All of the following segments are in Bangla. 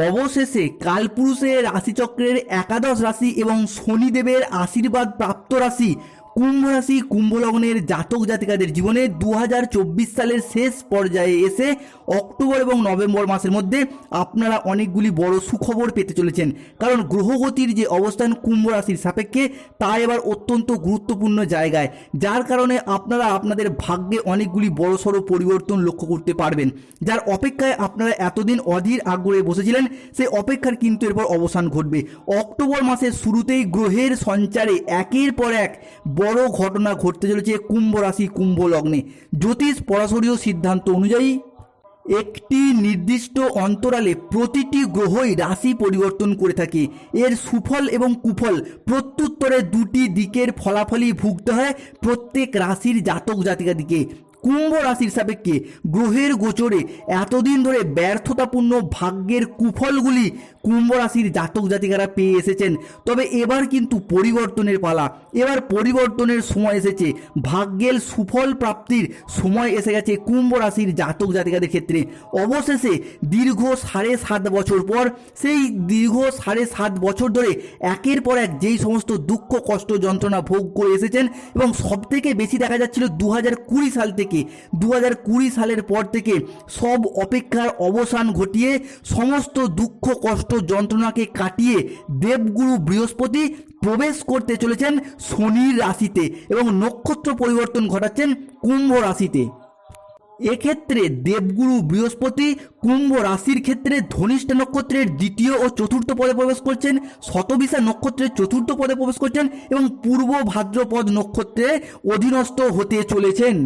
অবশেষে কালপুরুষের রাশিচক্রের একাদশ রাশি এবং শনিদেবের আশীর্বাদ প্রাপ্ত রাশি কুম্ভ রাশি, কুম্ভ লগ্নের জাতক জাতিকাদের জীবনে দু হাজার চব্বিশ সালের শেষ পর্যায়ে এসে অক্টোবর এবং নভেম্বর মাসের মধ্যে আপনারা অনেকগুলি বড় সুখবর পেতে চলেছেন। কারণ গ্রহগতির যে অবস্থান কুম্ভ রাশির সাপেক্ষে, তা এবার অত্যন্ত গুরুত্বপূর্ণ জায়গায়। যার কারণে আপনারা আপনাদের ভাগ্যে অনেকগুলি বড়সড় পরিবর্তন লক্ষ্য করতে পারবেন। যার অপেক্ষায় আপনারা এতদিন অধীর আগ্রহে বসেছিলেন সেই অপেক্ষার কিন্তু এরপর অবসান ঘটবে। অক্টোবর মাসের শুরুতেই গ্রহের সঞ্চারে একের পর এক বড় ঘটনা ঘটতে চলেছে কুম্ভ রাশি, কুম্ভ লগ্নে। জ্যোতিষ পরাশরীয় সিদ্ধান্ত অনুযায়ী একটি নির্দিষ্ট অন্তরালে প্রতিটি গ্রহই রাশি পরিবর্তন করে থাকে। এর সুফল এবং কুফল প্রত্যুত্তরে দুটি দিকের ফলাফলই ভুগতে হয় প্রত্যেক রাশির জাতক জাতিকাদিকে কুম্ভ রাশির সাপেক্ষে গ্রহের গোচরে এতদিন ধরে ব্যর্থতাপূর্ণ ভাগ্যের কুফলগুলি কুম্ভ রাশির জাতক জাতিকারা পেয়ে এসেছেন। তবে এবার কিন্তু পরিবর্তনের পালা। এবার পরিবর্তনের সময় এসেছে। ভাগ্যের সুফল প্রাপ্তির সময় এসে গেছে কুম্ভ রাশির জাতক জাতিকাদের ক্ষেত্রে। অবশেষে দীর্ঘ সাড়ে সাত বছর পর, সেই দীর্ঘ সাড়ে সাত বছর ধরে একের পর এক যেই সমস্ত দুঃখ, কষ্ট, যন্ত্রণা ভোগ করে এসেছেন এবং সব থেকে বেশি দেখা যাচ্ছিল দু হাজার কুড়ি সাল থেকে। দু হাজার কুড়ি সালের পর থেকে সব অপেক্ষার অবসান ঘটিয়ে সমস্ত দুঃখ, কষ্ট যন্ত্রণাকে কাটিয়ে দেবগুরু বৃহস্পতি প্রবেশ করতে চলেছেন শনির রাশিতে এবং নক্ষত্র পরিবর্তন ঘটাচ্ছেন কুম্ভ রাশিতে। এক্ষেত্রে দেবগুরু বৃহস্পতি কুম্ভ রাশির ক্ষেত্রে ধনিষ্ঠ নক্ষত্রের দ্বিতীয় ও চতুর্থ পদে প্রবেশ করছেন, শতবিশা নক্ষত্রের চতুর্থ পদে প্রবেশ করছেন এবং পূর্ব ভাদ্রপদ নক্ষত্রে অধীনস্থ হতে চলেছেন।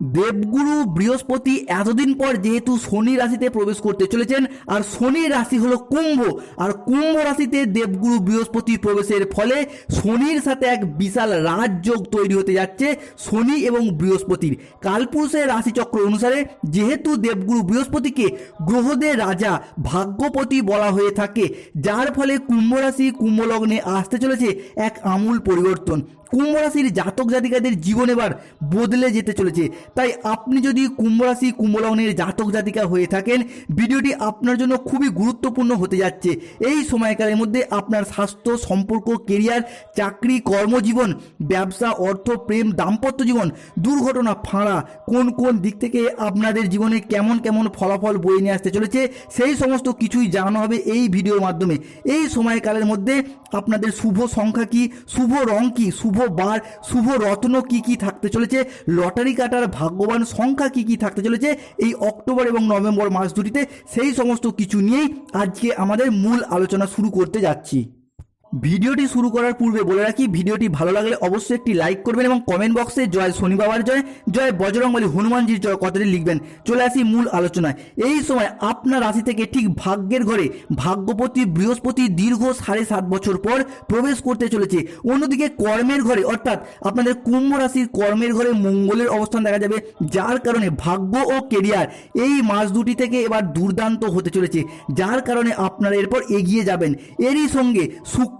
দেবগুরু বৃহস্পতি এতদিন পর যেহেতু শনি রাশিতে প্রবেশ করতে চলেছেন, আর শনি রাশি হলো কুম্ভ, আর কুম্ভ রাশিতে দেবগুরু বৃহস্পতি প্রবেশের ফলে শনির সাথে এক বিশাল রাজযোগ তৈরি হতে যাচ্ছে শনি এবং বৃহস্পতির। কালপুরুষের রাশিচক্র অনুসারে যেহেতু দেবগুরু বৃহস্পতিকে গ্রহদের রাজা, ভাগ্যপতি বলা হয়ে থাকে, যার ফলে কুম্ভ রাশি কুম্ভ লগ্নে আসতে চলেছে এক আমূল পরিবর্তন। কুম্ভ রাশির জাতক জাতিকাদের জীবন এবার বদলে যেতে চলেছে। তাই আপনি যদি কুম্ভ রাশি কুম্ভ জাতক জাতিকা হয়ে থাকেন, ভিডিওটি আপনার জন্য খুবই গুরুত্বপূর্ণ হতে যাচ্ছে। এই সময়কালের মধ্যে আপনার স্বাস্থ্য, সম্পর্ক, কেরিয়ার, চাকরি, কর্মজীবন, ব্যবসা, অর্থ, প্রেম, দাম্পত্য জীবন, দুর্ঘটনা, ফাঁড়া, কোন কোন দিক থেকে আপনাদের জীবনে কেমন কেমন ফলাফল বয়ে নিয়ে আসতে চলেছে, সেই সমস্ত কিছুই জানানো হবে এই ভিডিওর মাধ্যমে। এই সময়কালের মধ্যে আপনাদের শুভ সংখ্যা কি, শুভ রং কি, শুভ বার, শুভ রত্ন কি কি থাকতে চলেছে, লটারি কাটার ভাগ্যবান সংখ্যা কি কি থাকতে চলেছে এই অক্টোবর এবং নভেম্বর মাস দুটিতে সেই সমস্ত কিছু নিয়েই আজকে আমাদের মূল আলোচনা শুরু করতে যাচ্ছি। ভিডিওটি শুরু করার পূর্বে বলে রাখি, ভিডিওটি ভালো লাগলে অবশ্যই একটি লাইক করবেন এবং কমেন্ট বক্সে জয় শনি বাবার জয় জয় বজরংবলী হনুমানজির জয় কথাটি লিখবেন। চলে আসি মূল আলোচনায়। এই সময় আপনার রাশি থেকে ঠিক ভাগ্যের ঘরে ভাগ্যপতি বৃহস্পতি দীর্ঘ সাড়ে সাত বছর পর প্রবেশ করতে চলেছে। অন্যদিকে কর্মের ঘরে, অর্থাৎ আপনাদের কুম্ভ রাশির কর্মের ঘরে মঙ্গলের অবস্থান দেখা যাবে, যার কারণে ভাগ্য ও কেরিয়ার এই মাস দুটি থেকে এবার দুর্দান্ত হতে চলেছে। যার কারণে আপনারা এরপর এগিয়ে যাবেন। এরই সঙ্গে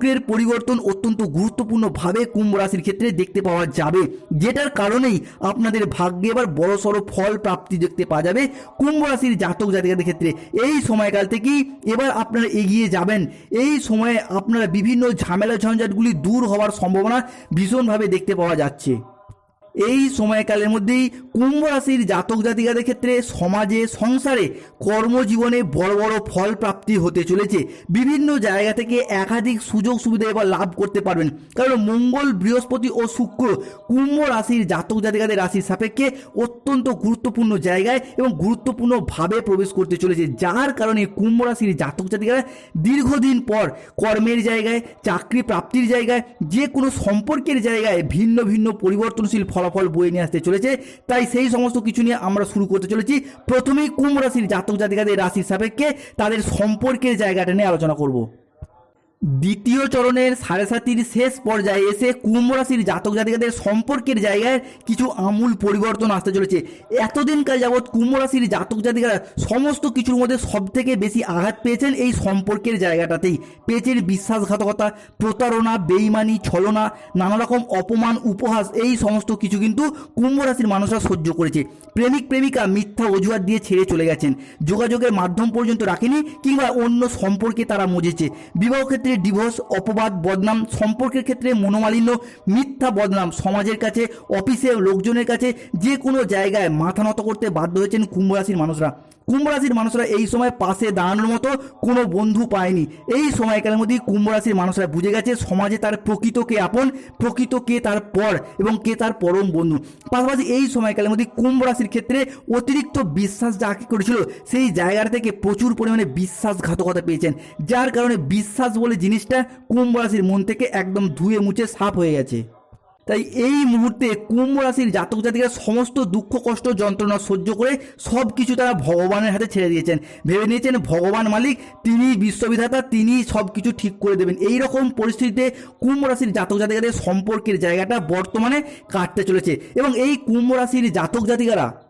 শুক্রের পরিবর্তন অত্যন্ত গুরুত্বপূর্ণভাবে কুম্ভ রাশির ক্ষেত্রে দেখতে পাওয়া যাবে। যেটার কারণেই আপনাদের ভাগ্যে এবার বড় সড়ো ফল প্রাপ্তি দেখতে পাওয়া যাবে কুম্ভ রাশির জাতক জাতিকাদের ক্ষেত্রে। এই সময়কাল থেকেই এবার আপনারা এগিয়ে যাবেন। এই সময়ে আপনারা বিভিন্ন ঝামেলা ঝঞ্ঝাটগুলি দূর হওয়ার সম্ভাবনা ভীষণভাবে দেখতে পাওয়া যাচ্ছে। এই সময়কালের মধ্যেই কুম্ভ রাশির জাতক জাতিকাদের ক্ষেত্রে সমাজে, সংসারে কর্মজীবনে বড় বড় ফল প্রাপ্তি হতে চলেছে। বিভিন্ন জায়গা থেকে একাধিক সুযোগ সুবিধা এবার লাভ করতে পারবেন। কারণ মঙ্গল, বৃহস্পতি ও শুক্র কুম্ভ রাশির জাতক জাতিকাদের রাশির সাপেক্ষে অত্যন্ত গুরুত্বপূর্ণ জায়গায় এবং গুরুত্বপূর্ণভাবে প্রবেশ করতে চলেছে। যার কারণে কুম্ভ রাশির জাতক জাতিকারা দীর্ঘদিন পর কর্মের জায়গায়, চাকরি প্রাপ্তির জায়গায় যে কোনো সম্পর্কের জায়গায় ভিন্ন ভিন্ন পরিবর্তনশীল ফলাফল বয়ে নিয়ে আসতে চলেছে। তাই সেই সমস্ত কিছু নিয়ে আমরা শুরু করতে চলেছি। প্রথমেই কুম্ভ রাশির জাতক জাতিকাদের রাশির সাপেক্ষে তাদের সম্পর্কের জায়গাটা নিয়ে আলোচনা করব। দ্বিতীয় চরণের সাড়ে সাতির শেষ পর্যায়ে এসে কুম্ভ রাশির জাতক জাতিকাদের সম্পর্কের জায়গায় কিছু আমূল পরিবর্তন আসতে চলেছে। এতদিনকার যাবৎ কুম্ভ রাশির জাতক জাতিকারা সমস্ত কিছুর মধ্যে সব থেকে বেশি আঘাত পেয়েছেন এই সম্পর্কের জায়গাটাতেই। পেয়েছেন বিশ্বাসঘাতকতা, প্রতারণা, বেইমানি, ছলনা নানা রকম অপমান, উপহাস, এই সমস্ত কিছু কিন্তু কুম্ভ রাশির মানুষরা সহ্য করেছে। প্রেমিক, প্রেমিকা মিথ্যা অজুহাত দিয়ে ছেড়ে চলে গেছেন। যোগাযোগের মাধ্যম পর্যন্ত রাখেনি কিংবা অন্য সম্পর্কে তারা মজেছে। বিবাহ ক্ষেত্রে ডিভোর্স, অপবাদ, বদনাম সম্পর্কের ক্ষেত্রে মনোমালিন্য, মিথ্যা বদনাম সমাজের কাছে অফিসে লোকজনের কাছে, যে কোনো জায়গায় মাথা নত করতে বাধ্য হয়েছেন কুম্ভ রাশির মানুষরা। কুম্ভ রাশির মানুষরা এই সময় পাশে দাঁড়ানোর মতো কোনো বন্ধু পায়নি। এই সময়কালের মধ্যেই কুম্ভ রাশির মানুষরা বুঝে গেছে সমাজে তার প্রকৃত কে আপন, প্রকৃত কে তার পর এবং কে তার পরম বন্ধু। পাশাপাশি এই সময়কালের মধ্যে কুম্ভ রাশির ক্ষেত্রে অতিরিক্ত বিশ্বাস যাকে করেছিল, সেই জায়গাটা থেকে প্রচুর পরিমাণে বিশ্বাসঘাতকতা পেয়েছেন। যার কারণে বিশ্বাস বলে জিনিসটা কুম্ভ রাশির মন থেকে একদম ধুয়ে মুছে সাফ হয়ে গেছে। তাই এই মুহূর্তে কুম্ভ রাশির জাতক জাতিরা সমস্ত দুঃখ, কষ্ট, যন্ত্রণা সহ্য করে সব কিছু তারা ভগবানের হাতে ছেড়ে দিয়েছেন। ভেবে নিয়েছেন ভগবান মালিক, তিনি বিশ্ববিধাতা, তিনি সব কিছু ঠিক করে দেবেন। এই রকম পরিস্থিতিতে কুম্ভ রাশির জাতক জাতিকাদের সম্পর্কের জায়গাটা বর্তমানে কাটতে চলেছে। এবং এই কুম্ভ রাশির জাতক জাতিকারা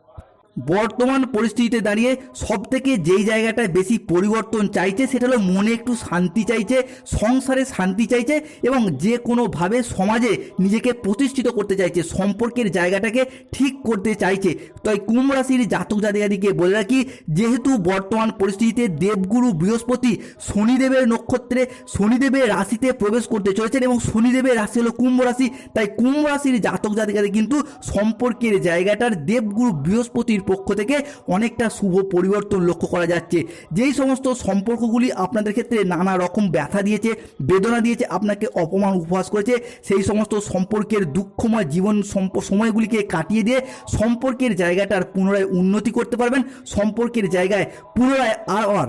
বর্তমান পরিস্থিতিতে দাঁড়িয়ে সব থেকে যেই জায়গাটায় বেশি পরিবর্তন চাইছে সেটা হলো মনে একটু শান্তি চাইছে, সংসারে শান্তি চাইছে এবং যে কোনোভাবে সমাজে নিজেকে প্রতিষ্ঠিত করতে চাইছে, সম্পর্কের জায়গাটাকে ঠিক করতে চাইছে। তাই কুম্ভ রাশির জাতক জাতিকাদিকে বলে রাখি, যেহেতু বর্তমান পরিস্থিতিতে দেবগুরু বৃহস্পতি শনিদেবের নক্ষত্রে শনিদেবের রাশিতে প্রবেশ করতে চলেছেন এবং শনিদেবের রাশি হলো কুম্ভ রাশি। তাই কুম্ভ রাশির জাতক জাতিকাদের কিন্তু সম্পর্কের জায়গাটার দেবগুরু বৃহস্পতির পক্ষ থেকে অনেকটা শুভ পরিবর্তন লক্ষ্য করা যাচ্ছে। যেই সমস্ত সম্পর্কগুলি আপনাদের ক্ষেত্রে নানা রকম ব্যথা দিয়েছে, বেদনা দিয়েছে, আপনাকে অপমান উপহাস করেছে, সেই সমস্ত সম্পর্কের দুঃখময় জীবন সময়গুলিকে কাটিয়ে দিয়ে সম্পর্কের জায়গাটার পুনরায় উন্নতি করতে পারবেন, সম্পর্কের জায়গায় পুনরায় আর আর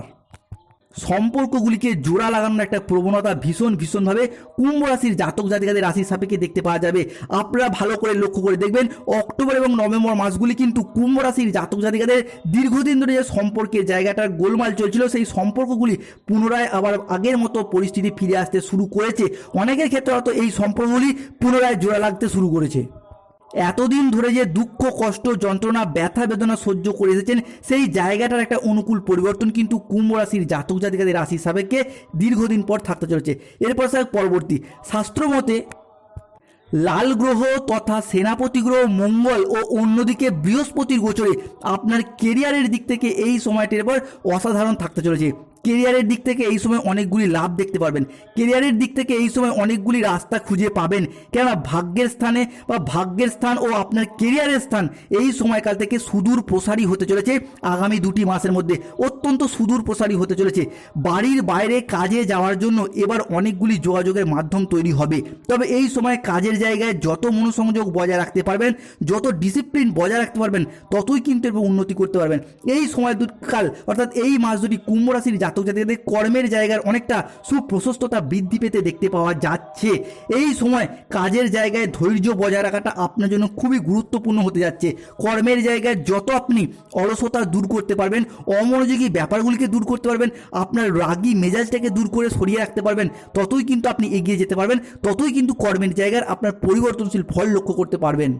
সম্পর্কগুলিকে জোড়া লাগানোর একটা প্রবণতা ভীষণ ভীষণভাবে কুম্ভ রাশির জাতক জাতিকাদের রাশির সাপেক্ষে দেখতে পাওয়া যাবে। আপনারা ভালো করে লক্ষ্য করে দেখবেন, অক্টোবর এবং নভেম্বর মাসগুলি কিন্তু কুম্ভ রাশির জাতক জাতিকাদের দীর্ঘদিন ধরে যে সম্পর্কের জায়গাটার গোলমাল চলছিল, সেই সম্পর্কগুলি পুনরায় আবার আগের মতো পরিস্থিতি ফিরে আসতে শুরু করেছে। অনেকের ক্ষেত্রে হয়তো এই সম্পর্কগুলি পুনরায় জোড়া লাগতে শুরু করেছে। এতদিন ধরে যে দুঃখ, কষ্ট, যন্ত্রণা, ব্যথা, বেদনা সহ্য করে এসেছেন, সেই জায়গাটার একটা অনুকূল পরিবর্তন কিন্তু কুম্ভ রাশির জাতক জাতিকাদের রাশি সাবেককে দীর্ঘদিন পর থাকতে চলেছে। এরপর স্যার পরবর্তী। শাস্ত্র মতে, লাল গ্রহ তথা সেনাপতি গ্রহ মঙ্গল ও অন্যদিকে বৃহস্পতির গোচরে আপনার কেরিয়ারের দিক থেকে এই সময়টির পর অসাধারণ থাকতে চলেছে। কেরিয়ারের দিক থেকে এই সময় অনেকগুলি লাভ দেখতে পারবেন। কেরিয়ারের দিক থেকে এই সময় অনেকগুলি রাস্তা খুঁজে পাবেন। কেননা ভাগ্যের স্থানে বা ভাগ্যের স্থান ও আপনার কেরিয়ারের স্থান এই সময়কাল থেকে সুদূর প্রসারী হতে চলেছে আগামী দুটি মাসের মধ্যে। অত্যন্ত সুদূর প্রসারী হতে চলেছে। বাড়ির বাইরে কাজে যাওয়ার জন্য এবার অনেকগুলি যোগাযোগের মাধ্যম তৈরি হবে। তবে এই সময় কাজের জায়গায় যত মনোসংযোগ বজায় রাখতে পারবেন, যত ডিসিপ্লিন বজায় রাখতে পারবেন, ততই কিন্তু এরপর উন্নতি করতে পারবেন। এই সময় কাল অর্থাৎ এই মাস দুটি কুম্ভ রাশির জাতক কর্মের জায়গার অনেকটা সুপ্রশস্ততা বৃদ্ধি পেতে দেখতে পাওয়া যাচ্ছে। এই সময় কাজের জায়গায় ধৈর্য বজায় রাখাটা আপনার জন্য খুবই গুরুত্বপূর্ণ হতে যাচ্ছে। কর্মের জায়গায় যত আপনি অলসতা দূর করতে পারবেন, অমনোযোগী ব্যাপারগুলিকে দূর করতে পারবেন, আপনার রাগী মেজাজটাকে দূর করে সরিয়ে রাখতে পারবেন, ততই কিন্তু আপনি এগিয়ে যেতে পারবেন, ততই কিন্তু কর্মের জায়গার আপনার পরিবর্তনশীল ফল লক্ষ্য করতে পারবেন।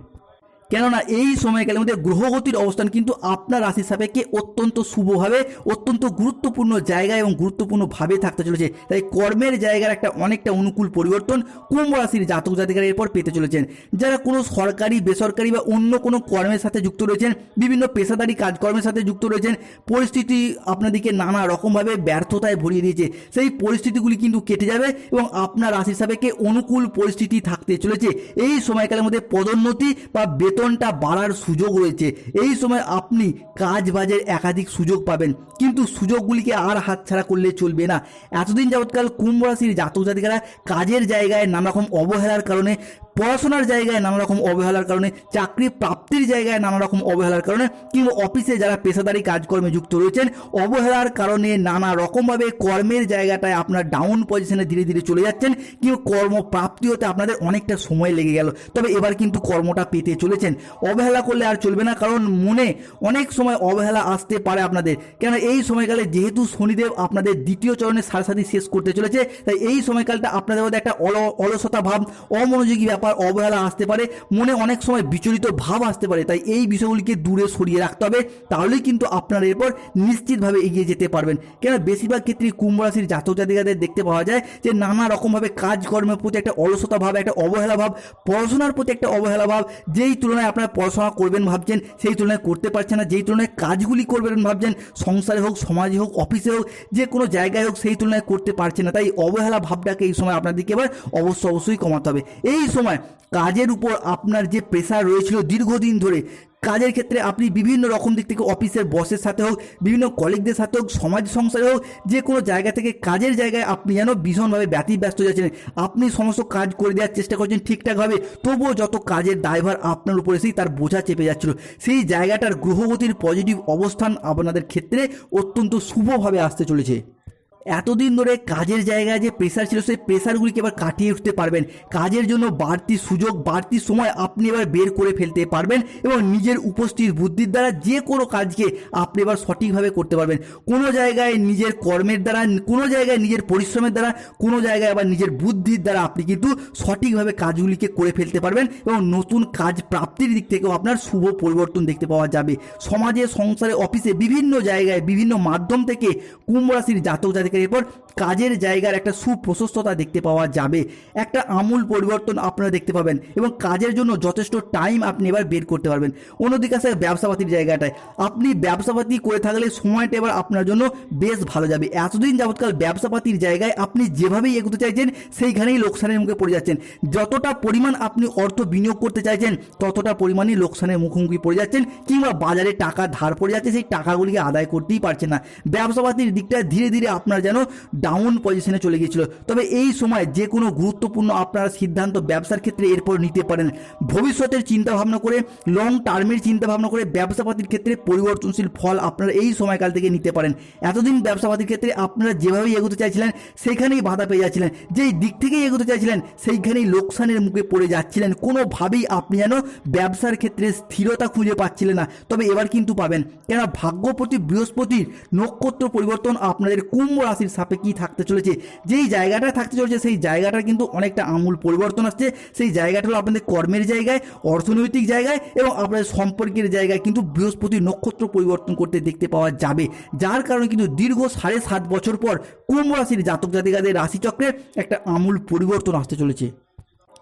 কেননা এই সময়কালের মধ্যে গ্রহগতির অবস্থান কিন্তু আপনার রাশির সাপেক্ষে অত্যন্ত শুভভাবে, অত্যন্ত গুরুত্বপূর্ণ জায়গায় এবং গুরুত্বপূর্ণভাবে থাকতে চলেছে। তাই কর্মের জায়গার একটা অনেকটা অনুকূল পরিবর্তন কুম্ভ রাশির জাতক জাতিকারা এরপর পেতে চলেছেন। যারা কোনো সরকারি, বেসরকারি বা অন্য কোনো কর্মের সাথে যুক্ত রয়েছেন, বিভিন্ন পেশাদারি কাজকর্মের সাথে যুক্ত রয়েছেন, পরিস্থিতি আপনাদেরকে নানা রকমভাবে ব্যর্থতায় ভরিয়ে দিয়েছে। সেই পরিস্থিতিগুলি কিন্তু কেটে যাবে এবং আপনার রাশির সাপেক্ষে অনুকূল পরিস্থিতি থাকতে চলেছে। এই সময়কালের মধ্যে পদোন্নতি বা বেতনটা বাড়ার সুযোগ রয়েছে। এই সময় আপনি কাজ বাজের একাধিক সুযোগ পাবেন, কিন্তু সুযোগগুলিকে আর হাতছাড়া করলে চলবে না। এতদিন যাবৎকাল কুম্ভ রাশির জাতক জাতিকারা কাজের জায়গায় নানা রকম অবহেলার কারণে পড়াশোনার জায়গায় নানা রকম অবহেলার কারণে, চাকরি প্রাপ্তির জায়গায় নানা রকম অবহেলার কারণে কিংবা অফিসে যারা পেশাদারি কাজকর্মে যুক্ত রয়েছেন, অবহেলার কারণে নানা রকমভাবে কর্মের জায়গাটায় আপনার ডাউন পজিশনে ধীরে ধীরে চলে যাচ্ছেন কিংবা কর্ম প্রাপ্তি হতে আপনাদের অনেকটা সময় লেগে গেল। তবে এবার কিন্তু কর্মটা পেতে চলেছেন। অবহেলা করলে আর চলবে না, কারণ মনে অনেক সময় অবহেলা আসতে পারে আপনাদের। কেন এই সময়কালে যেহেতু শনিদেব আপনাদের দ্বিতীয় চরণের সাথে শেষ করতে চলেছে, তাই এই সময়কালটা আপনাদের মধ্যে একটা অল অলসতা ভাব, অমনোযোগী ব্যাপার অবহেলা আসতে পারে, মনে অনেক সময় বিচলিত ভাব আসতে পারে, তাই এই বিষয়গুলিকে দূরে সরিয়ে রাখতে হবে, তাহলেই কিন্তু আপনারা এরপর নিশ্চিতভাবে এগিয়ে যেতে পারবেন। কেন বেশিরভাগ ক্ষেত্রে কুম্ভ রাশির জাতক জাতিকাদের দেখতে পাওয়া যায় যে নানা রকমভাবে কাজকর্মের প্রতি একটা অলসতা ভাব, একটা অবহেলা ভাব, পড়াশোনার প্রতি একটা অবহেলা ভাব, যেই তুলনায় আপনারা পড়াশোনা করবেন ভাবছেন, সেই তুলনায় করতে পারছেন না, যেই তুলনায় কাজগুলি করবেন ভাবছেন, সংসারে হোক, সমাজে হোক, অফিসে হোক, যে কোনো জায়গায় হোক, সেই তুলনায় করতে পারছেন না, তাই অবহেলা ভাবটাকে এই সময় আপনাদেরকে এবার অবশ্য অবশ্যই কমাতে হবে। এই সময় কাজের উপর আপনার যে প্রেশার রয়েছিল দীর্ঘদিন ধরে, কাজের ক্ষেত্রে আপনি বিভিন্ন রকম দিক থেকে অফিসের বসের সাথে হোক, বিভিন্ন কলিগদের সাথে হোক, সমাজ সংসারে হোক, যে কোনো জায়গা থেকে কাজের জায়গায় আপনি যেন ভীষণভাবে ব্যতিব্যস্ত যাচ্ছেন, আপনি সমস্ত কাজ করে দেওয়ার চেষ্টা করছেন ঠিকঠাকভাবে তবুও যত কাজের ড্রাইভার আপনার উপরে সেই তার বোঝা চেপে যাচ্ছিল। সেই জায়গাটার গ্রহগতির পজিটিভ অবস্থান আপনাদের ক্ষেত্রে অত্যন্ত শুভভাবে আসতে চলেছে। এতদিন ধরে কাজের জায়গায় যে প্রেশার ছিল, সেই প্রেশারগুলিকে এবার কাটিয়ে উঠতে পারবেন। কাজের জন্য বাড়তি সুযোগ, বাড়তি সময় আপনি এবার বের করে ফেলতে পারবেন এবং নিজের উপস্থিত বুদ্ধির দ্বারা যে কোনো কাজকে আপনি এবার সঠিকভাবে করতে পারবেন। কোনো জায়গায় নিজের কর্মের দ্বারা, কোনো জায়গায় নিজের পরিশ্রমের দ্বারা, কোনো জায়গায় আবার নিজের বুদ্ধির দ্বারা আপনি কিন্তু সঠিকভাবে কাজগুলিকে করে ফেলতে পারবেন এবং নতুন কাজ প্রাপ্তির দিক থেকেও আপনার শুভ পরিবর্তন দেখতে পাওয়া যাবে। সমাজে, সংসারে, অফিসে বিভিন্ন জায়গায় বিভিন্ন মাধ্যম থেকে কুম্ভ রাশির জাতক জাতিকার এরপর কাজের জায়গার একটা সুপ্রশস্ততা দেখতে পাওয়া যাবে। একটা আমূল পরিবর্তন আপনারা দেখতে পাবেন এবং কাজের জন্য যথেষ্ট টাইম আপনি এবার বের করতে পারবেন। অন্যদিকে আছে ব্যবসাপাতির জায়গাটায়। আপনি ব্যবসাপাতি করে থাকলে সময়টা এবার আপনার জন্য বেশ ভালো যাবে। এতদিন যাবৎকাল ব্যবসাপাতির জায়গায় আপনি যেভাবেই এগোতে চাইছেন, সেইখানেই লোকসানের মুখে পড়ে যাচ্ছেন। যতটা পরিমাণ আপনি অর্থ বিনিয়োগ করতে চাইছেন, ততটা পরিমাণই লোকসানের মুখোমুখি পড়ে যাচ্ছেন কিংবা বাজারে টাকা ধার পড়ে যাচ্ছে, সেই টাকাগুলিকে আদায় করতেই পারছেন না। ব্যবসাপাতির দিকটা ধীরে ধীরে আপনার যেন ডাউন পজিশনে চলে গিয়েছিল। তবে এই সময় যে কোনো গুরুত্বপূর্ণ আপনারা সিদ্ধান্ত ব্যবসার ক্ষেত্রে এরপর নিতে পারেন। ভবিষ্যতের চিন্তা ভাবনা করে লং টার্মের চিন্তা ভাবনা করে ব্যবসাপাতির ক্ষেত্রে পরিবর্তনশীল ফল আপনারা এই সময়কাল থেকে নিতে পারেন। এতদিন ব্যবসাপাতির ক্ষেত্রে আপনারা যেভাবেই এগোতে চাইছিলেন সেইখানেই বাধা পেয়ে যাচ্ছিলেন। যেই দিক থেকেই এগোতে চাইছিলেন, সেইখানেই লোকসানের মুখে পড়ে যাচ্ছিলেন। কোনোভাবেই আপনি যেন ব্যবসার ক্ষেত্রে স্থিরতা খুঁজে পাচ্ছিলেন না। তবে এবার কিন্তু পাবেন। কেন ভাগ্যপতি বৃহস্পতির নক্ষত্র পরিবর্তন আপনাদের কুম্ভ রাশির সাপে কি থাকতে চলেছে। যেই জায়গাটা থাকতে চলেছে, সেই জায়গাটা কিন্তু অনেকটা আমূল পরিবর্তন আসছে। সেই জায়গাটা হলো আপনাদের কর্মের জায়গায়, অর্থনৈতিক জায়গায় এবং আপনাদের সম্পর্কের জায়গায় কিন্তু বৃহস্পতি নক্ষত্র পরিবর্তন করতে দেখতে পাওয়া যাবে। যার কারণে কিন্তু দীর্ঘ সাড়ে সাত বছর পর কুম্ভ রাশির জাতক জাতিকাদের রাশিচক্রের একটা আমূল পরিবর্তন আসতে চলেছে।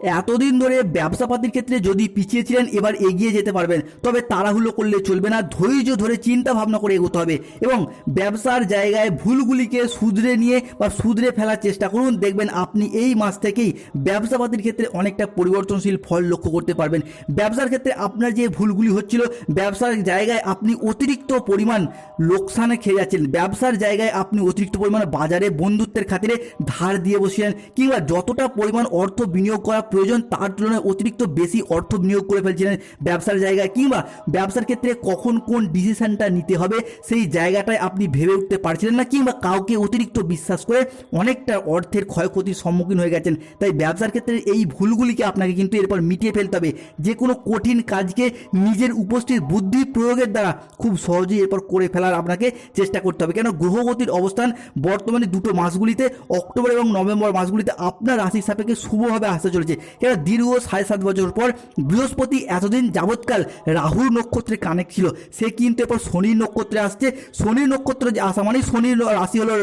এতদিন ধরে ব্যবসাপাতির ক্ষেত্রে যদি পিছিয়ে ছিলেন, এবার এগিয়ে যেতে পারবেন। তবে তাড়াহুড়ো করলে চলবে না, ধৈর্য ধরে চিন্তা ভাবনা করে এগোতে হবে এবং ব্যবসার জায়গায় ভুলগুলিকে শুধরে নিয়ে বা শুধরে ফেলার চেষ্টা করুন। দেখবেন আপনি এই মাস থেকেই ব্যবসাপাতির ক্ষেত্রে অনেকটা পরিবর্তনশীল ফল লক্ষ্য করতে পারবেন। ব্যবসার ক্ষেত্রে আপনার যে ভুলগুলি হচ্ছিল, ব্যবসার জায়গায় আপনি অতিরিক্ত পরিমাণ লোকসানে খেয়ে যাচ্ছেন। ব্যবসার জায়গায় আপনি অতিরিক্ত পরিমাণ বাজারে বন্ধুত্বের খাতিরে ধার দিয়ে বসিলেন কিংবা যতটা পরিমাণ অর্থ বিনিয়োগ করা প্রয়োজন তার তুলনায় অতিরিক্ত বেশি অর্থ বিনিয়োগ করে ফেলছিলেন ব্যবসার জায়গায় কিংবা ব্যবসার ক্ষেত্রে কখন কোন ডিসিশনটা নিতে হবে, সেই জায়গাটায় আপনি ভেবে উঠতে পারছিলেন না কিংবা কাউকে অতিরিক্ত বিশ্বাস করে অনেকটা অর্থের ক্ষয়ক্ষতির সম্মুখীন হয়ে গেছেন। তাই ব্যবসার ক্ষেত্রে এই ভুলগুলিকে আপনাকে কিন্তু এরপর মিটিয়ে ফেলতে হবে। যে কোনো কঠিন কাজকে নিজের উপস্থিত বুদ্ধি প্রয়োগের দ্বারা খুব সহজেই এরপর করে ফেলার আপনাকে চেষ্টা করতে হবে। কেন? গ্রহগতির অবস্থান বর্তমানে দুটো মাসগুলিতে, অক্টোবর এবং নভেম্বর মাসগুলিতে আপনার রাশির সাপেক্ষে শুভভাবে আসতে চলেছে। কেন দীর্ঘ সাড়ে সাত বছর পর বৃহস্পতি এতদিন যাবৎকাল রাহুর নক্ষত্রে কানেক্ট ছিল। সে কিন্তু এরপর শনির নক্ষত্রে আসছে। শনির নক্ষত্রে আসা মানে শনির রাশি হলো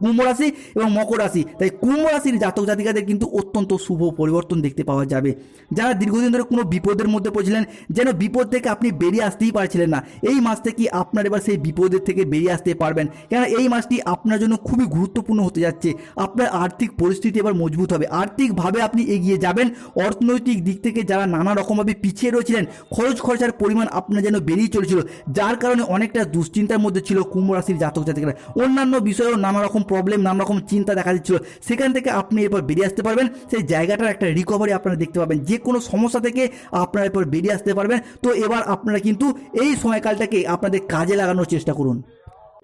কুম্ভ রাশি এবং মকর রাশি। তাই কুম্ভ রাশির জাতক জাতিকাদের কিন্তু অত্যন্ত শুভ পরিবর্তন দেখতে পাওয়া যাবে। যারা দীর্ঘদিন ধরে কোনো বিপদের মধ্যে পড়ছিলেন, যেন বিপদ থেকে আপনি বেরিয়ে আসতেই পারছিলেন না। এই মাস থেকে আপনার এবার সেই বিপদের থেকে বেরিয়ে আসতে পারবেন। কেন এই মাসটি আপনার জন্য খুবই গুরুত্বপূর্ণ হতে যাচ্ছে। আপনার আর্থিক পরিস্থিতি এবার মজবুত হবে। আর্থিকভাবে আপনি এগিয়ে যাবেন। রয়েছিলেন অর্থনৈতিক দিক থেকে যারা নানা রকমভাবে পিছিয়ে রয়েছিলেন, খরচ খরচার পরিমাণ আপনার যেন বেরিয়ে চলেছিল, যার কারণে অনেকটা দুশ্চিন্তার মধ্যে ছিল কুম্ভ রাশির জাতক জাতিকারা। অন্যান্য বিষয়েও নানা রকম প্রবলেম নানা রকম চিন্তা দেখা দিচ্ছিল। সেখান থেকে আপনি এরপর বেরিয়ে আসতে পারবেন। সেই জায়গাটার একটা রিকভারি আপনারা দেখতে পাবেন। যে কোনো সমস্যা থেকে আপনারা এরপর বেরিয়ে আসতে পারবেন। তো এবার আপনারা কিন্তু এই সময়কালটাকে আপনাদের কাজে লাগানোর চেষ্টা করুন।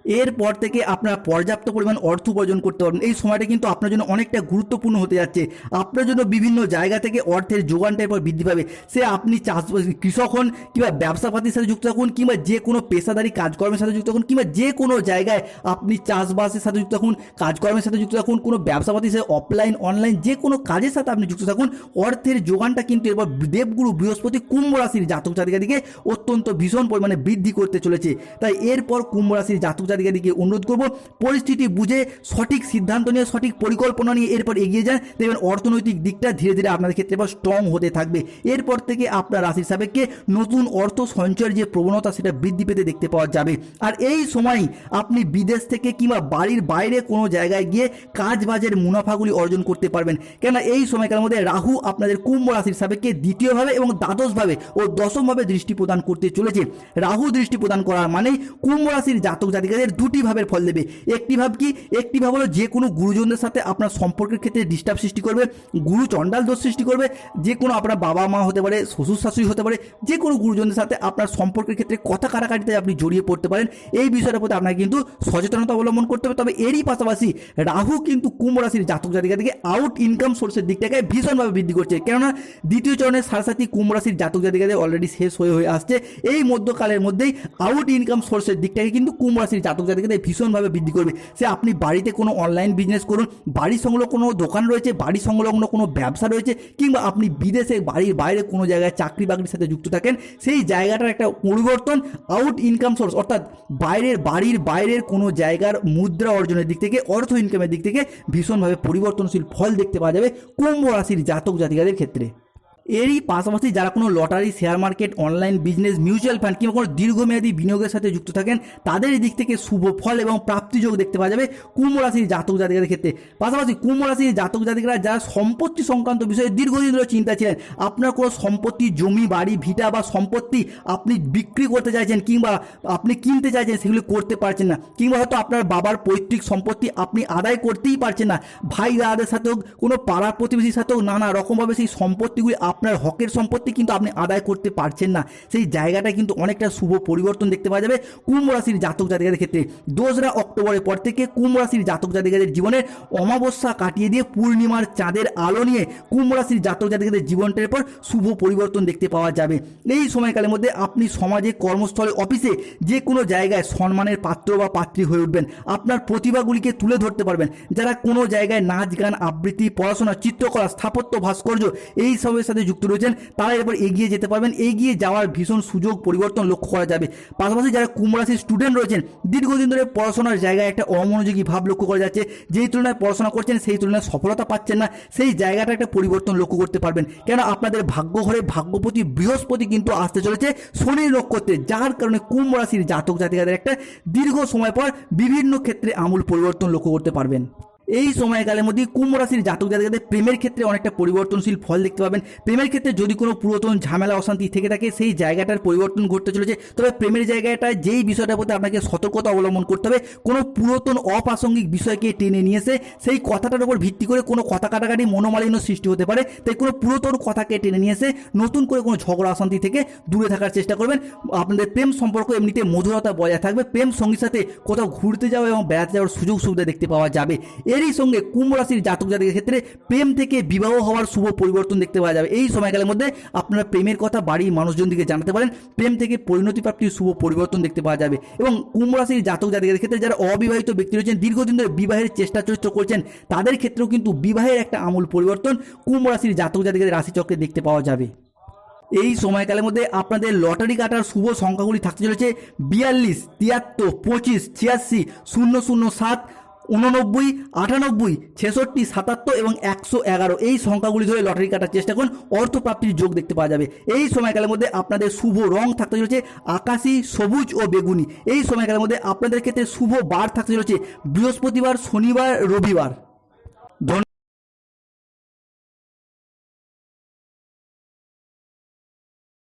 এরপর থেকে আপনারা পর্যাপ্ত পরিমাণ অর্থ উপার্জন করতে পারবেন। এই সময়টা কিন্তু আপনার জন্য অনেকটা গুরুত্বপূর্ণ হতে যাচ্ছে। আপনার জন্য বিভিন্ন জায়গা থেকে অর্থের যোগানটা এরপর বৃদ্ধি পাবে। সে আপনি চাষ কৃষক হন কিংবা ব্যবসাপাতির সাথে যুক্ত থাকুন কিংবা যে কোনো পেশাদারি কাজকর্মের সাথে যুক্ত থাকুন কিংবা যে কোনো জায়গায় আপনি চাষবাসের সাথে যুক্ত থাকুন, কাজকর্মের সাথে যুক্ত থাকুন, কোনো ব্যবসাপাতির সাথে অফলাইন অনলাইন যে কোনো কাজের সাথে আপনি যুক্ত থাকুন, অর্থের যোগানটা কিন্তু এরপর দেবগুরু বৃহস্পতি কুম্ভ রাশির জাতক জাতিকাদিকে অত্যন্ত ভীষণ পরিমাণে বৃদ্ধি করতে চলেছে। তাই এরপর কুম্ভ রাশির জাতক জাতিকাদিকে অনুরোধ করব, পরিস্থিতি বুঝে সঠিক সিদ্ধান্ত নিয়ে, সঠিক পরিকল্পনা নিয়ে এরপর এগিয়ে যান। দেখবেন অর্থনৈতিক দিকটা ধীরে ধীরে আপনাদের ক্ষেত্রে এবার স্ট্রং হতে থাকবে। এরপর থেকে আপনার রাশির সাপেক্ষে নতুন অর্থ সঞ্চয়ের যে প্রবণতা, সেটা বৃদ্ধি পেতে দেখতে পাওয়া যাবে। আর এই সময় আপনি বিদেশ থেকে কিংবা বাড়ির বাইরে কোনো জায়গায় গিয়ে কাজ বাজের মুনাফাগুলি অর্জন করতে পারবেন। কেননা এই সময়কালের মধ্যে রাহু আপনাদের কুম্ভ রাশির সাপেক্ষে দ্বিতীয়ভাবে এবং দ্বাদশভাবে ও দশমভাবে দৃষ্টি প্রদান করতে চলেছে। রাহু দৃষ্টি প্রদান করার মানে কুম্ভ রাশির জাতক জাতিকাদের দুটি ভাবের ফল দেবে। একটি ভাব কি? একটি ভাব হলো যে কোনো গুরুজনদের সাথে আপনার সম্পর্কের ক্ষেত্রে ডিস্টার্ব সৃষ্টি করবে, গুরু চণ্ডাল দোষ সৃষ্টি করবে, যে কোনো আপনার বাবা মা হতে পারে, শ্বশুর শাশুড়ি হতে পারে, যে কোনো গুরুজনদের সাথে আপনার সম্পর্কের ক্ষেত্রে কথা কাটাকাটিতে আপনি জড়িয়ে পড়তে পারেন। এই বিষয়টার প্রতি আপনাকে কিন্তু সচেতনতা অবলম্বন করতে হবে। তবে এরই পাশাপাশি রাহু কিন্তু কুম্ভ রাশির জাতক জাতিকা থেকে আউট ইনকাম সোর্সের দিকটাকে ভীষণভাবে বৃদ্ধি করছে। কেননা দ্বিতীয় চরণের সাথে কুম্ভ রাশির জাতক জাতিকাদের অলরেডি শেষ হয়ে হয়ে আসছে। এই মধ্যকালের মধ্যেই আউট ইনকাম সোর্সের দিকটাকে কিন্তু কুম্ভ রাশির জাতক জাতিকাদের ভীষণভাবে বৃদ্ধি করবে। সে আপনি বাড়িতে কোনো অনলাইন বিজনেস করুন, বাড়ি সংলগ্ন কোনো দোকান রয়েছে, বাড়ি সংলগ্ন কোনো ব্যবসা রয়েছে, কিংবা আপনি বিদেশে বাড়ির বাইরে কোনো জায়গায় চাকরি বাকরির সাথে যুক্ত থাকেন, সেই জায়গাটার একটা পরিবর্তন আউট ইনকাম সোর্স অর্থাৎ বাইরের বাড়ির বাইরের কোনো জায়গার মুদ্রা অর্জনের দিক থেকে, অর্থ ইনকামের দিক থেকে ভীষণভাবে পরিবর্তনশীল ফল দেখতে পাওয়া যাবে কুম্ভ রাশির জাতক জাতিকাদের ক্ষেত্রে। এরই পাশাপাশি যারা কোনো lottery share market online business mutual fund কিংবা কোনো দীর্ঘমেয়াদী বিনিয়োগের সাথে যুক্ত থাকেন তাদের দিক থেকে শুভ ফল এবং প্রাপ্তিযোগ দেখতে পাওয়া যাবে কুম্ভ রাশির জাতক জাতিকাদের ক্ষেত্রে। পাশাপাশি কুম্ভ রাশির জাতক জাতিকারা, যারা সম্পত্তি সংক্রান্ত বিষয়ে দীর্ঘদিন ধরে চিন্তা ছিলেন, আপনার কোনো সম্পত্তি, জমি, বাড়ি, ভিটা বা সম্পত্তি আপনি বিক্রি করতে চাইছেন কিংবা আপনি কিনতে চাইছেন সেগুলি করতে পারছেন না, কিংবা হয়তো আপনার বাবার পৈতৃক সম্পত্তি আপনি আদায় করতেই পারছেন না, ভাই দাদাদের সাথেও কোনো পাড়া প্রতিবেশীর সাথেও নানা রকমভাবে সেই সম্পত্তিগুলি আপনার হকের সম্পত্তি কিন্তু আপনি আদায় করতে পারছেন না। সেই জায়গাটা কিন্তু অনেকটা শুভ পরিবর্তন দেখতে পাওয়া যাবে কুম্ভ রাশির জাতক জাতিকাদের ক্ষেত্রে। দোসরা অক্টোবরের পর থেকে কুম্ভ রাশির জাতক জাতিকাদের জীবনের অমাবস্যা কাটিয়ে দিয়ে পূর্ণিমার চাঁদের আলো নিয়ে কুম্ভ রাশির জাতক জাতিকাদের জীবনটার পর শুভ পরিবর্তন দেখতে পাওয়া যাবে। এই সময়কালের মধ্যে আপনি সমাজে, কর্মস্থলে, অফিসে যে কোনো জায়গায় সম্মানের পাত্র বা পাত্রী হয়ে উঠবেন। আপনার প্রতিভাগুলিকে তুলে ধরতে পারবেন। যারা কোনো জায়গায় নাচ, গান, আবৃত্তি, পড়াশোনা, চিত্রকলা, স্থাপত্য, ভাস্কর্য এই সবের সাথে যুক্ত রয়েছেন, তারা এরপর এগিয়ে যেতে পারবেন। এগিয়ে যাওয়ার ভীষণ সুযোগ পরিবর্তন লক্ষ্য করা যাবে। পাশাপাশি যারা কুম্ভ রাশির স্টুডেন্ট রয়েছেন, দীর্ঘদিন ধরে পড়াশোনার জায়গায় একটা অমনোযোগী ভাব লক্ষ্য করা যাচ্ছে। যেই তুলনায় পড়াশোনা করছেন, সেই তুলনায় সফলতা পাচ্ছেন না। সেই জায়গাটা একটা পরিবর্তন লক্ষ্য করতে পারবেন। কেন আপনাদের ভাগ্য ঘরে ভাগ্যপতি বৃহস্পতি কিন্তু আসতে চলেছে শনি নক্ষত্রে, যার কারণে কুম্ভ রাশির জাতক জাতিকাদের একটা দীর্ঘ সময় পর বিভিন্ন ক্ষেত্রে আমূল পরিবর্তন লক্ষ্য করতে পারবেন। এই সময়কালের মধ্যে কুম্ভ রাশির জাতক জাতিকাদের প্রেমের ক্ষেত্রে অনেকটা পরিবর্তনশীল ফল দেখতে পাবেন। প্রেমের ক্ষেত্রে যদি কোনো পুরাতন ঝামেলা, অশান্তি থেকে থাকে, সেই জায়গাটার পরিবর্তন ঘটতে চলেছে। তবে প্রেমের জায়গাটা যেই বিষয়টার প্রতি আপনাকে সতর্কতা অবলম্বন করতে হবে, কোনো পুরাতন অপ্রাসঙ্গিক বিষয়কে টেনে নিয়ে এসে সেই কথাটার উপর ভিত্তি করে কোনো কথা কাটাকাটি, মনোমালিন্য সৃষ্টি হতে পারে। তাই কোনো পুরাতন কথাকে টেনে নিয়ে এসে নতুন করে কোনো ঝগড়া, অশান্তি থেকে দূরে থাকার চেষ্টা করবেন। আপনাদের প্রেম সম্পর্ক এমনিতে মধুরতা বজায় থাকবে। প্রেম সঙ্গীর সাথে কোথাও ঘুরতে যাওয়া এবং বেড়াতে যাওয়ার সুযোগ সুবিধা দেখতে পাওয়া যাবে। এরই সঙ্গে কুম্ভ রাশির জাতক জাতকের ক্ষেত্রে প্রেম থেকে বিবাহ হওয়ার শুভ পরিবর্তন দেখতে পাওয়া যাবে। এই সময়কালের মধ্যে আপনারা প্রেমের কথা বাড়ির মানুষজনদিকে জানাতে পারেন। প্রেম থেকে পরিণতি প্রাপ্তির শুভ পরিবর্তন দেখতে পাওয়া যাবে। এবং কুম্ভ রাশির জাতক জাতকের ক্ষেত্রে যারা অবিবাহিত ব্যক্তি রয়েছেন, দীর্ঘদিন ধরে বিবাহের চেষ্টা চরিত্র করছেন, তাদের ক্ষেত্রেও কিন্তু বিবাহের একটা আমূল পরিবর্তন কুম্ভ রাশির জাতক জাতকের রাশিচক্রে দেখতে পাওয়া যাবে। এই সময়কালের মধ্যে আপনাদের লটারি কাটার শুভ সংখ্যাগুলি থাকতে চলেছে বিয়াল্লিশ, তিয়াত্তর, পঁচিশ, ছিয়াশি, শূন্য শূন্য সাত উননব্বই আটানব্বই, ছেষট্টি, সাতাত্তর এবং একশো এগারো। এই সংখ্যাগুলি ধরে লটারি কাটার চেষ্টা করুন, অর্থপ্রাপ্তির যোগ দেখতে পাওয়া যাবে। এই সময়কালের মধ্যে আপনাদের শুভ রং থাকতে চলেছে, আকাশি, সবুজ ও বেগুনি। এই সময়কালের মধ্যে আপনাদের ক্ষেত্রে শুভ বার থাকতে চলেছে, বৃহস্পতিবার, শনিবার, রবিবার।